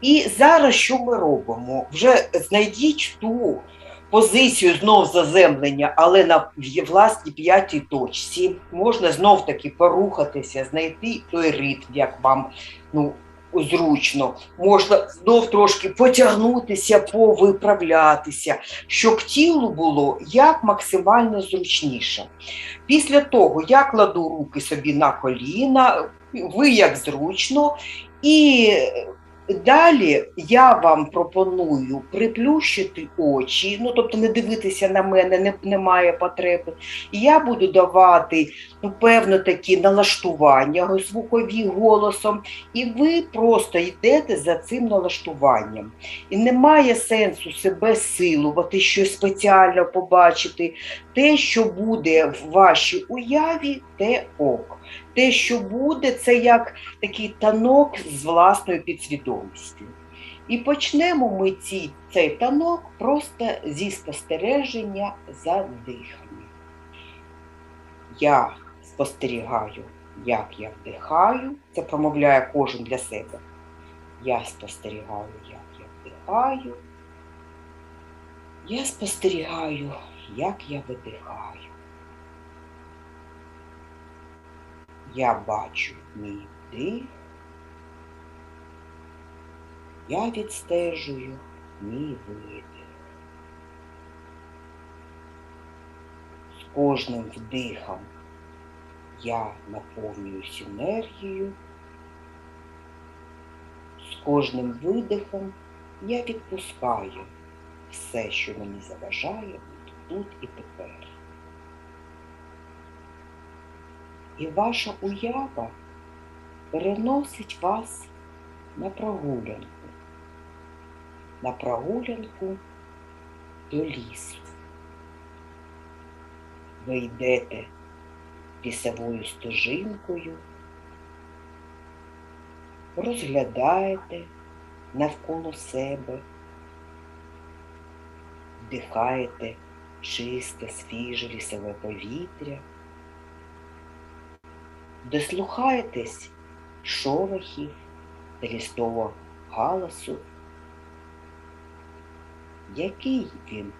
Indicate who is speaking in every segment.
Speaker 1: І зараз що ми робимо? Вже знайдіть ту позицію знов заземлення, але на власній п'ятій точці. Можна знов таки порухатися, знайти той ритм, як вам ну, зручно. Можна знов трошки потягнутися, повиправлятися, щоб тілу було як максимально зручніше. Після того я кладу руки собі на коліна, ви як зручно, і далі я вам пропоную приплющити очі, ну тобто не дивитися на мене, не, немає потреби. І я буду давати ну, певно такі налаштування звукові голосом, і ви просто йдете за цим налаштуванням. І немає сенсу себе силувати, щось спеціально побачити. Те, що буде в вашій уяві, те ок. Те, що буде, це як такий танок з власною підсвідомістю. І почнемо ми ці, цей танок просто зі спостереження за диханням. Я спостерігаю, як я вдихаю, це промовляє кожен для себе. Я спостерігаю, як я вдихаю. Я спостерігаю, як я видихаю. Я бачу мій вдих. Я відстежую мій видих. З кожним вдихом я наповнююсь енергією. З кожним видихом я відпускаю все, що мені заважає тут і тепер. І ваша уява переносить вас на прогулянку, на прогулянку до лісу. Ви йдете лісовою стежинкою, розглядаєте навколо себе, вдихаєте чисте, свіже лісове повітря, дослухаєтесь шорохів та лістового галасу. Який він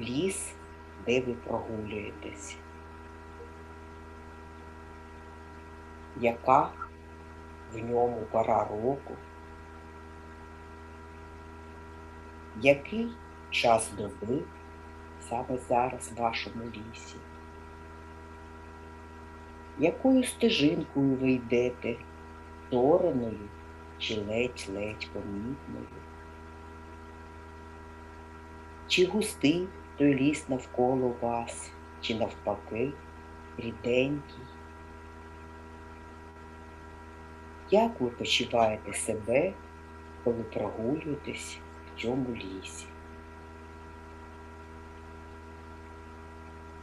Speaker 1: ліс, де ви прогулюєтесь? Яка в ньому пора року? Який час доби саме зараз в вашому лісі? Якою стежинкою ви йдете, тороною чи ледь-ледь помітною? Чи густий той ліс навколо вас, чи навпаки ріденький? Як ви почуваєте себе, коли прогулюєтесь в цьому лісі?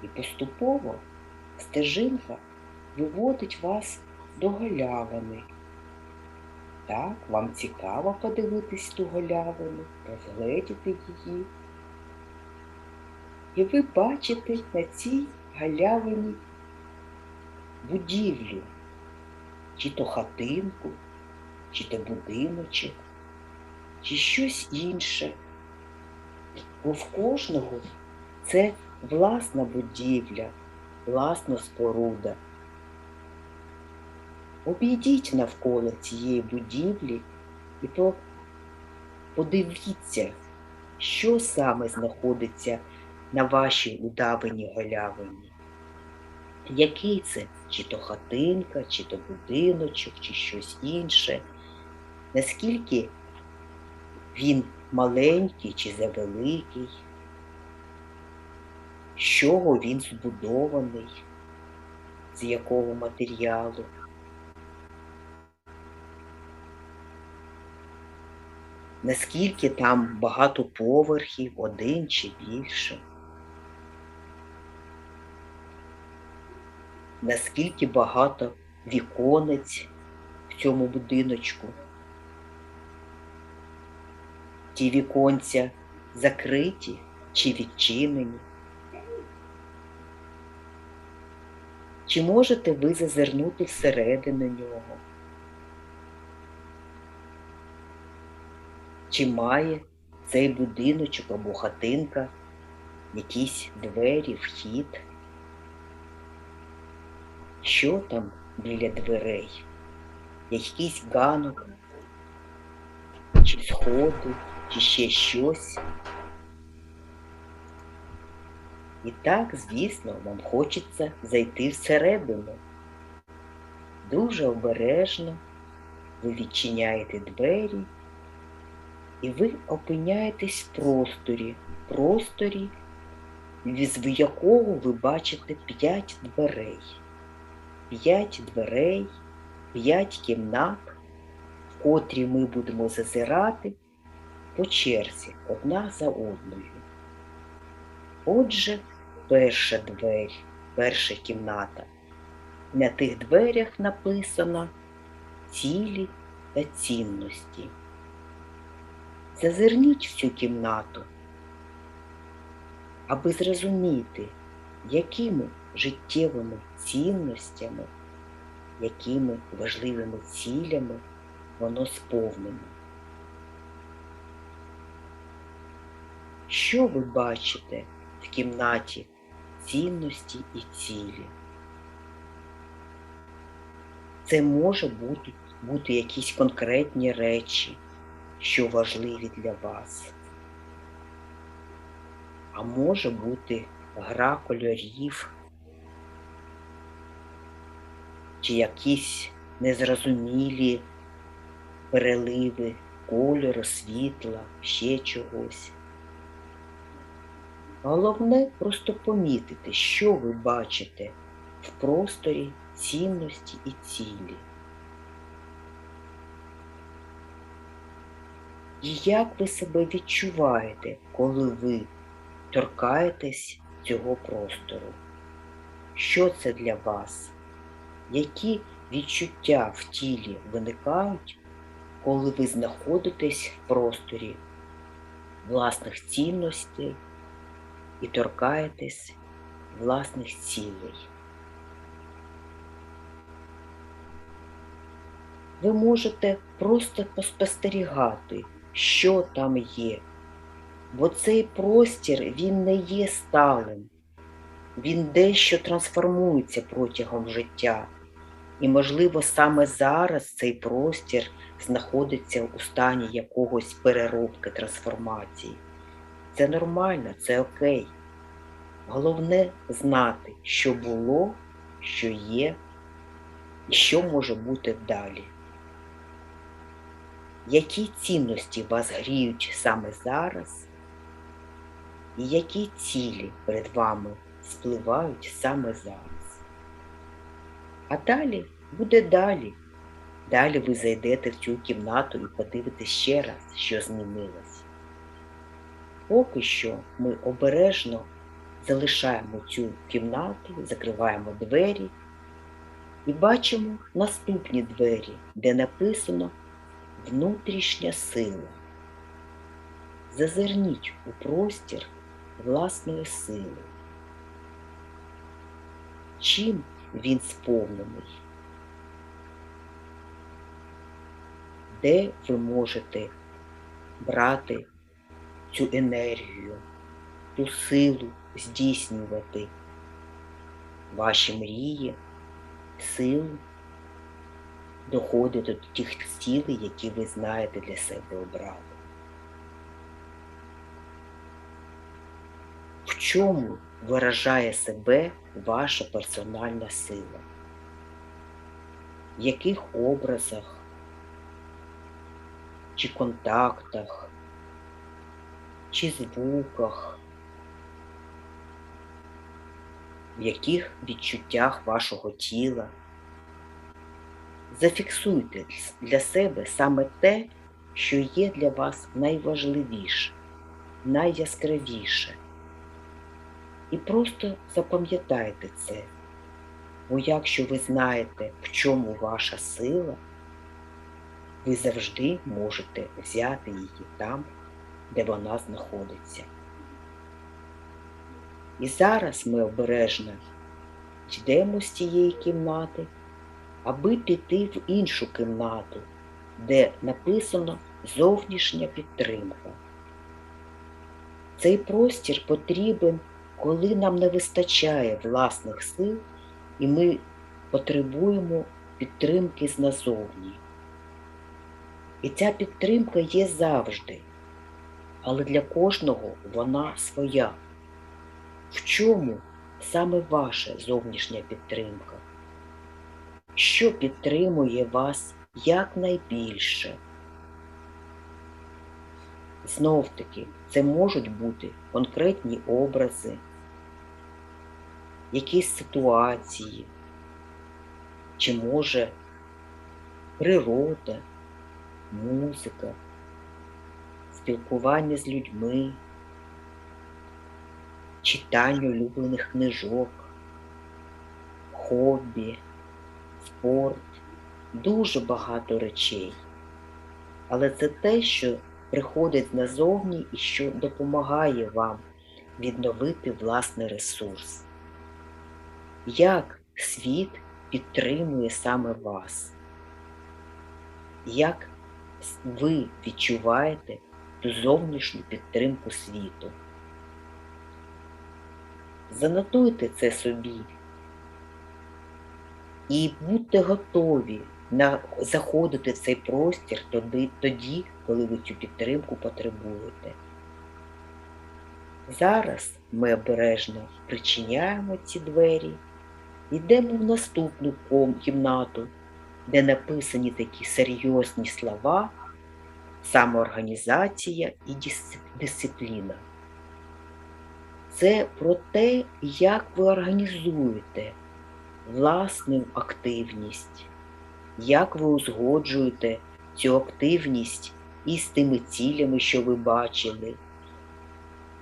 Speaker 1: І поступово стежинка виводить вас до галявини. Так, вам цікаво подивитись ту галявину, розгледіти її. І ви бачите на цій галявині будівлю, чи то хатинку, чи то будиночок, чи щось інше. Бо в кожного це власна будівля, власна споруда. Обійдіть навколо цієї будівлі і по- подивіться, що саме знаходиться на вашій удаваній галявині. Який це? Чи то хатинка, чи то будиночок, чи щось інше. Наскільки він маленький чи завеликий, з чого він збудований, з якого матеріалу. Наскільки там багато поверхів, один чи більше. Наскільки багато віконець в цьому будиночку. Ті віконця закриті чи відчинені. Чи можете ви зазирнути всередину нього? Чи має цей будиночок або хатинка якісь двері, вхід? Що там біля дверей? Якийсь ганок, чи сходи, чи ще щось? І так, звісно, вам хочеться зайти всередину. Дуже обережно ви відчиняєте двері, і ви опиняєтесь в просторі, просторі, з якого ви бачите п'ять дверей. П'ять дверей, п'ять кімнат, в котрі ми будемо зазирати по черзі одна за одною. Отже, перша двері, перша кімната. На тих дверях написано цілі та цінності. Зазирніть в цю кімнату, аби зрозуміти, якими життєвими цінностями, якими важливими цілями воно сповнено. Що ви бачите в кімнаті цінності і цілі? Це може бути, бути якісь конкретні речі, що важливі для вас. А може бути гра кольорів, чи якісь незрозумілі переливи кольору, світла, ще чогось. Головне просто помітити, що ви бачите в просторі цінності і цілі. І як ви себе відчуваєте, коли ви торкаєтесь цього простору? Що це для вас? Які відчуття в тілі виникають, коли ви знаходитесь в просторі власних цінностей і торкаєтесь власних цілей? ви можете просто поспостерігати, що там є. Бо цей простір він не є сталим, він дещо трансформується протягом життя. І, можливо, саме зараз цей простір знаходиться у стані якогось переробки трансформації. Це нормально, це окей. Головне знати, що було, що є і що може бути далі які цінності вас гріють саме зараз, і які цілі перед вами спливають саме зараз. А далі буде далі. Далі ви зайдете в цю кімнату і подивитесь ще раз, що змінилось. Поки що ми обережно залишаємо цю кімнату, закриваємо двері і бачимо наступні двері, де написано внутрішня сила. Зазирніть у простір власної сили. Чим він сповнений? Де ви можете брати цю енергію, ту силу здійснювати ваші мрії, силу доходити до тих цілей, які ви знаєте для себе обрали. В чому виражає себе ваша персональна сила? В яких образах чи контактах, чи звуках, в яких відчуттях вашого тіла? Зафіксуйте для себе саме те, що є для вас найважливіше, найяскравіше. І просто запам'ятайте це, бо якщо ви знаєте, в чому ваша сила, ви завжди можете взяти її там, де вона знаходиться. І зараз ми обережно йдемо з цієї кімнати аби піти в іншу кімнату, де написано
Speaker 2: зовнішня підтримка. Цей простір потрібен, коли нам не вистачає власних сил і ми потребуємо підтримки з назовні. І ця підтримка є завжди, але для кожного вона своя. В чому саме ваша зовнішня підтримка? Що підтримує вас якнайбільше? Знов таки, це можуть бути конкретні образи, якісь ситуації, чи може природа, музика, спілкування з людьми, читання улюблених книжок, хобі, спорт, дуже багато речей. Але це те, що приходить назовні і що допомагає вам відновити власний ресурс. Як світ підтримує саме вас? Як ви відчуваєте ту зовнішню підтримку світу? Занотуйте це собі і будьте готові на заходити в цей простір тоді, тоді, коли ви цю підтримку потребуєте. Зараз ми обережно причиняємо ці двері, йдемо в наступну кімнату, де написані такі серйозні слова, самоорганізація і дисципліна. Це про те, як ви організуєте власну активність, як ви узгоджуєте цю активність із тими цілями, що ви бачили,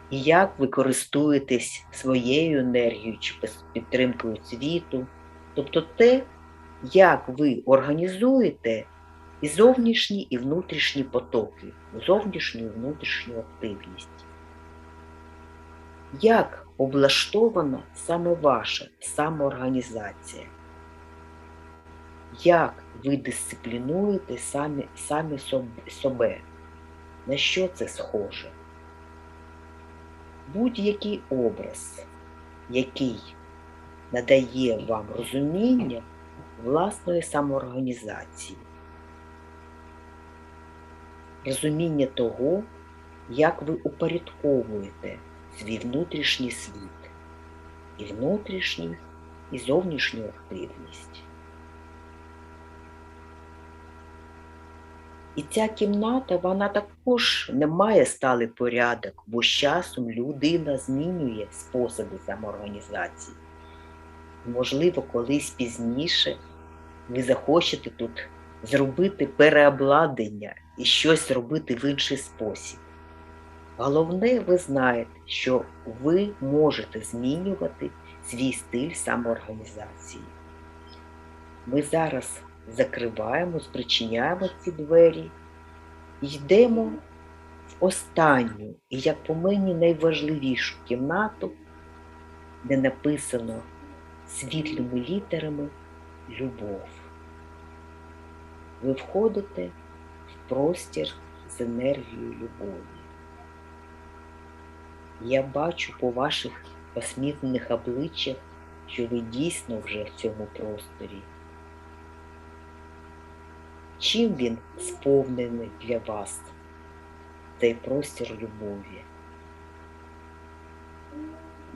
Speaker 2: і як ви користуєтесь своєю енергією чи підтримкою світу, тобто те, як ви організуєте і зовнішні, і внутрішні потоки, зовнішню і внутрішню активність. Як облаштована саме ваша самоорганізація? Як ви дисциплінуєте самі, самі себе? На що це схоже? Будь-який образ, який надає вам розуміння власної самоорганізації, розуміння того, як ви упорядковуєте свій внутрішній світ, і внутрішній, і зовнішню активність. І ця кімната, вона також не має сталий порядок, бо з часом людина змінює способи самоорганізації. Можливо, колись пізніше ви захочете тут зробити переобладнання і щось зробити в інший спосіб. Головне, ви знаєте, що ви можете змінювати свій стиль самоорганізації. Ми зараз закриваємо, спричиняємо ці двері і йдемо в останню і, як по мені, найважливішу кімнату, де написано світлими літерами любов. Ви входите в простір з енергією любові. Я бачу по ваших посміхнених обличчях, що ви дійсно вже в цьому просторі. Чим він сповнений для вас, цей простір любові?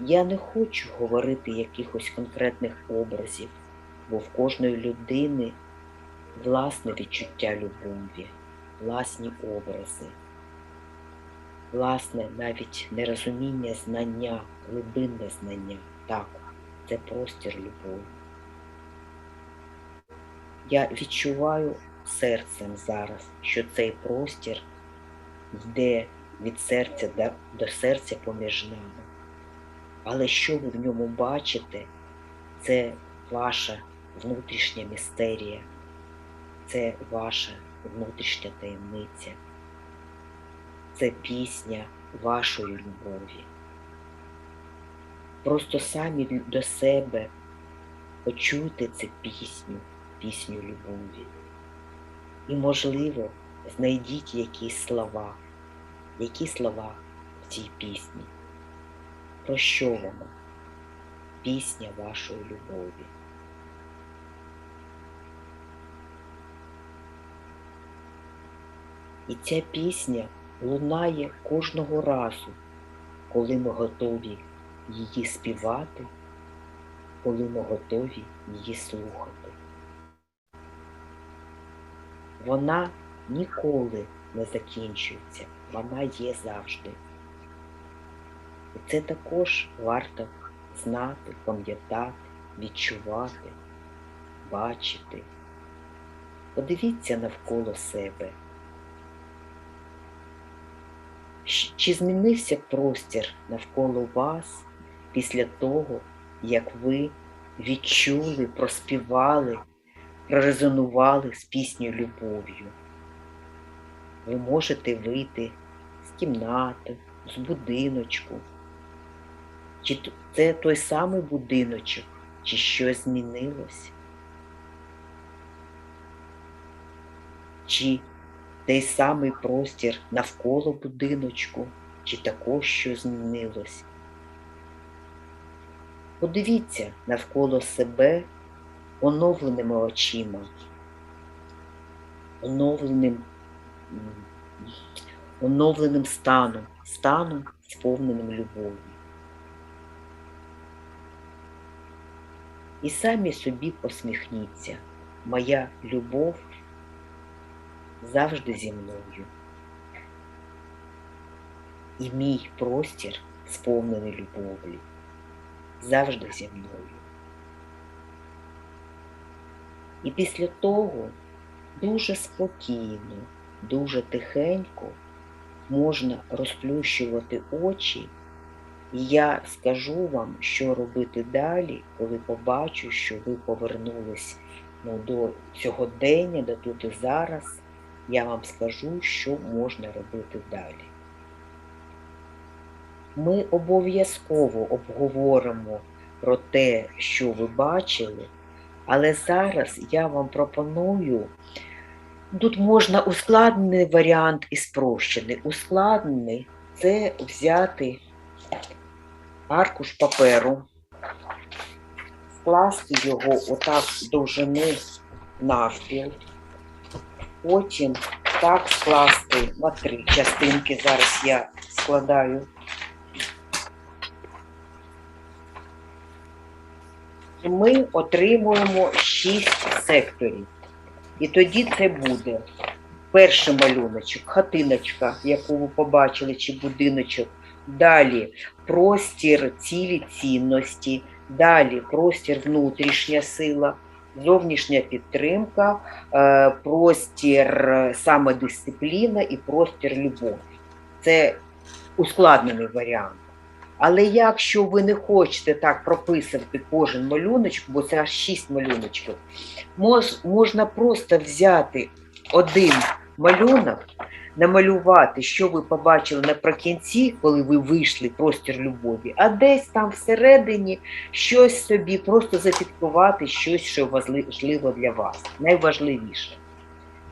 Speaker 2: Я не хочу говорити якихось конкретних образів, бо в кожної людини власне відчуття любові, власні образи, власне навіть нерозуміння знання, глибинне знання. Так, це простір любові. Я відчуваю серцем зараз, що цей простір йде від серця до, до серця поміж нами. Але що ви в ньому бачите, це ваша внутрішня містерія, це ваша внутрішня таємниця, це пісня вашої любові. Просто самі до себе почуйте цю пісню, пісню любові. І, можливо, знайдіть якісь слова. Які слова в цій пісні? Про що вона? Пісня вашої любові. І ця пісня лунає кожного разу, коли ми готові її співати, коли ми готові її слухати. Вона ніколи не закінчується, вона є завжди. І це також варто знати, пам'ятати, відчувати, бачити. Подивіться навколо себе. Чи змінився простір навколо вас після того, як ви відчули, проспівали, прорезонували з піснею любов'ю? Ви можете вийти з кімнати, з будиночку. Чи це той самий будиночок, чи щось змінилось? Чи той самий простір навколо будиночку, чи також щось змінилось? Подивіться навколо себе оновленими очима, оновленим, оновленим станом, станом, сповненим любов'ю. І самі собі посміхніться. Моя любов завжди зі мною. І мій простір сповнений любов'ю, завжди зі мною. І після того дуже спокійно, дуже тихенько можна розплющувати очі, і я скажу вам, що робити далі, коли побачу, що ви повернулись ну, до цього дня, до тут і зараз, я вам скажу, що можна робити далі. Ми обов'язково обговоримо про те, що ви бачили, але зараз я вам пропоную. Тут можна ускладнений варіант і спрощений. Ускладнений це взяти аркуш паперу, скласти його отак довжини навпіл, потім так скласти на три частинки. Зараз я складаю. І ми отримуємо шість секторів. І тоді це буде перший малюночок, хатиночка, яку ви побачили, чи будиночок. Далі простір цілі цінності, далі простір внутрішня сила, зовнішня підтримка, е, простір самодисципліна і простір любові. Це ускладнений варіант. Але якщо ви не хочете так прописувати кожен малюночок, бо це аж шість малюночків, можна просто взяти один малюнок, намалювати, що ви побачили наприкінці, коли ви вийшли в простір любові, а десь там всередині щось собі, просто зафіксувати щось, що важливо для вас, найважливіше.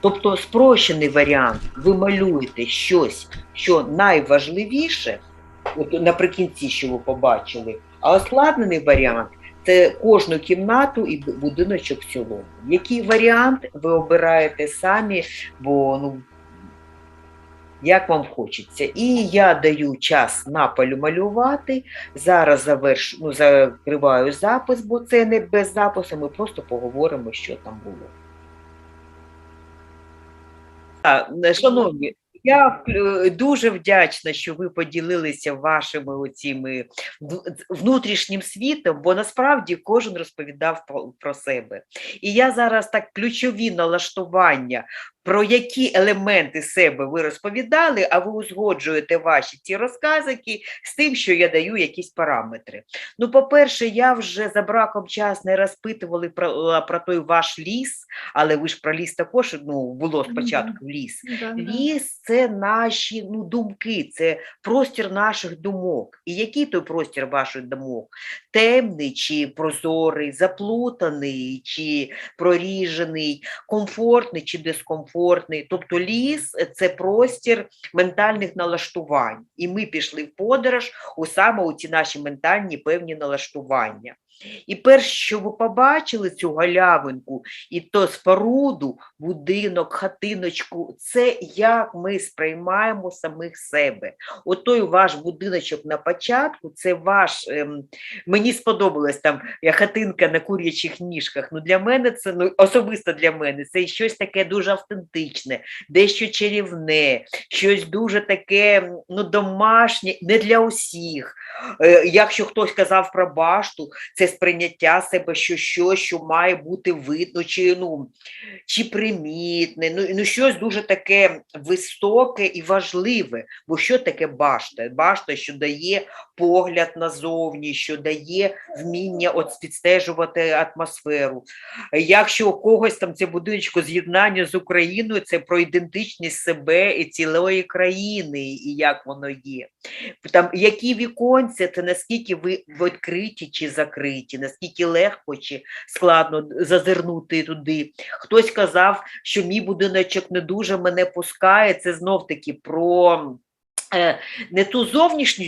Speaker 2: Тобто спрощений варіант, ви малюєте щось, що найважливіше, от наприкінці, що ви побачили, а ускладнений варіант це кожну кімнату і будиночок в цілому. Який варіант ви обираєте самі, бо ну, як вам хочеться. І я даю час напалю малювати. Зараз завершу, ну, закриваю запис, бо це не без запису, ми просто поговоримо, що там було. Так, шановні, я дуже вдячна, що ви поділилися вашими оціми внутрішнім світом, бо насправді кожен розповідав про себе. І я зараз так ключові налаштування, про які елементи себе ви розповідали, а ви узгоджуєте ваші ці розказики з тим, що я даю якісь параметри. Ну, по-перше, я вже за браком часу не розпитували про, про той ваш ліс, але ви ж про ліс також ну, було спочатку ліс. Ліс це наші ну, думки, це простір наших думок. І який той простір ваших думок? Темний чи прозорий, заплутаний чи проріжений, комфортний чи дискомфортний? Комфортний. Тобто ліс це простір ментальних налаштувань. І ми пішли в подорож у саме у ці наші ментальні певні налаштування. І перш що ви побачили цю галявинку, і то споруду, будинок, хатиночку, це як ми сприймаємо самих себе. Отой ваш будиночок на початку, це ваш, ем, мені сподобалось там я хатинка на курячих ніжках. Ну для мене це ну особисто для мене це щось таке дуже автентичне, дещо чарівне, щось дуже таке ну, домашнє, не для усіх. Е, Якщо хтось казав про башту, це сприйняття себе, що щось, що має бути видно, чи, ну, чи примітне, ну, ну щось дуже таке високе і важливе. Бо що таке башта? Башта, що дає погляд назовні, що дає вміння от відстежувати атмосферу. Якщо у когось там це будиночко з'єднання з Україною, це про ідентичність себе і цілої країни, і як воно є. Там які віконці, це наскільки ви відкриті чи закриті, наскільки легко чи складно зазирнути туди. Хтось казав, що мій будиночок не дуже мене пускає. Це знов таки про. Е, Не ту зовнішню,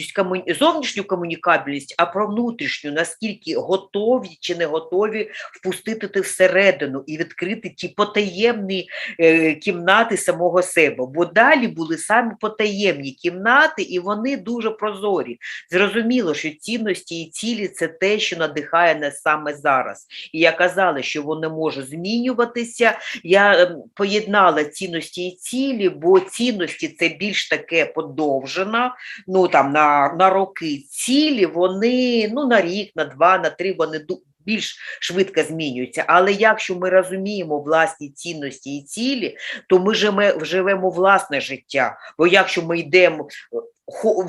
Speaker 2: зовнішню комунікабельність, а про внутрішню, наскільки готові чи не готові впустити ти всередину і відкрити ті потаємні е, кімнати самого себе. Бо далі були самі потаємні кімнати, і вони дуже прозорі. Зрозуміло, що цінності і цілі це те, що надихає нас саме зараз. І я казала, що воно може змінюватися. Я ем, поєднала цінності і цілі, бо цінності це більш таке подовжена, ну там на, на роки. Цілі вони ну на рік, на два, на три вони більш швидко змінюються. Але якщо ми розуміємо власні цінності і цілі, то ми живемо, власне життя. Бо якщо ми йдемо,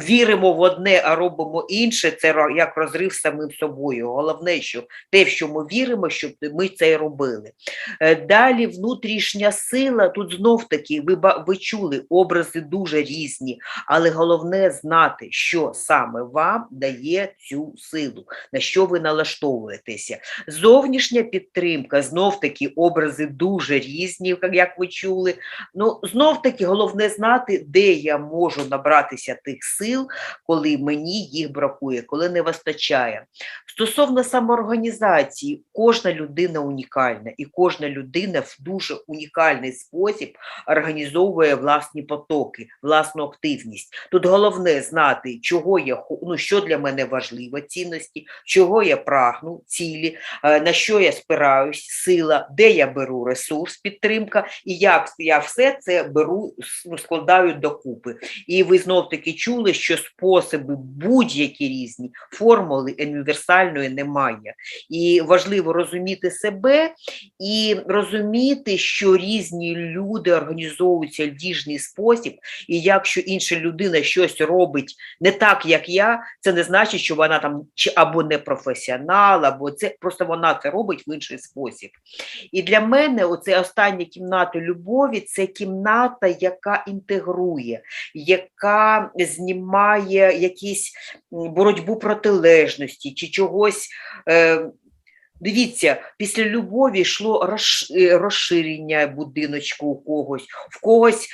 Speaker 2: віримо в одне, а робимо інше, це як розрив самим собою. Головне, що те, в що ми віримо, щоб ми це і робили. Е, Далі внутрішня сила, тут знов таки ви, ви чули, образи дуже різні, але головне знати, що саме вам дає цю силу, на що ви налаштовуєтеся. Зовнішня підтримка, знов таки образи дуже різні, як ви чули. Ну, знов таки головне знати, де я можу набратися тих сил, коли мені їх бракує, коли не вистачає. Стосовно самоорганізації, кожна людина унікальна, і кожна людина в дуже унікальний спосіб організовує власні потоки, власну активність. Тут головне знати, чого я ну, що для мене важливо, цінності, чого я прагну, цілі, е, на що я спираюсь, сила, де я беру ресурс, підтримка, і як я все це беру, ну, складаю докупи. І ви знов таки чули, що способи будь-які різні, формули універсальної немає. І важливо розуміти себе і розуміти, що різні люди організовуються в діжний спосіб, і якщо інша людина щось робить не так, як я, це не значить, що вона там чи або не професіонал, або це просто вона це робить в інший спосіб. І для мене оце остання кімната любові це кімната, яка інтегрує, яка знімає якісь боротьбу протилежності чи чогось. Е, Дивіться, після любові йшло е, розширення будиночку у когось, в когось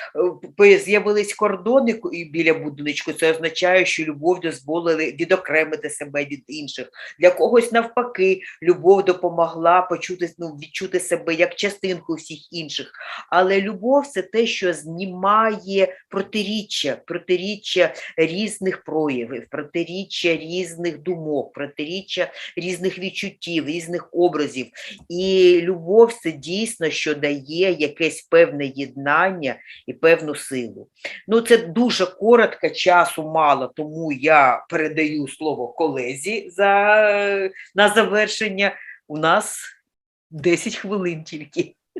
Speaker 2: е, з'явились кордони біля будиночку. Це означає, що любов дозволили відокремити себе від інших. Для когось навпаки, любов допомогла почути, ну, відчути себе як частинку всіх інших. Але любов це те, що знімає протиріччя, протиріччя різних проявів, протиріччя різних думок, протиріччя різних відчуттів, різних образів. І любов це дійсно, що дає якесь певне єднання і певну силу. Ну, це дуже коротко, часу мало, тому я передаю слово колезі за, на завершення. У нас 10 хвилин тільки.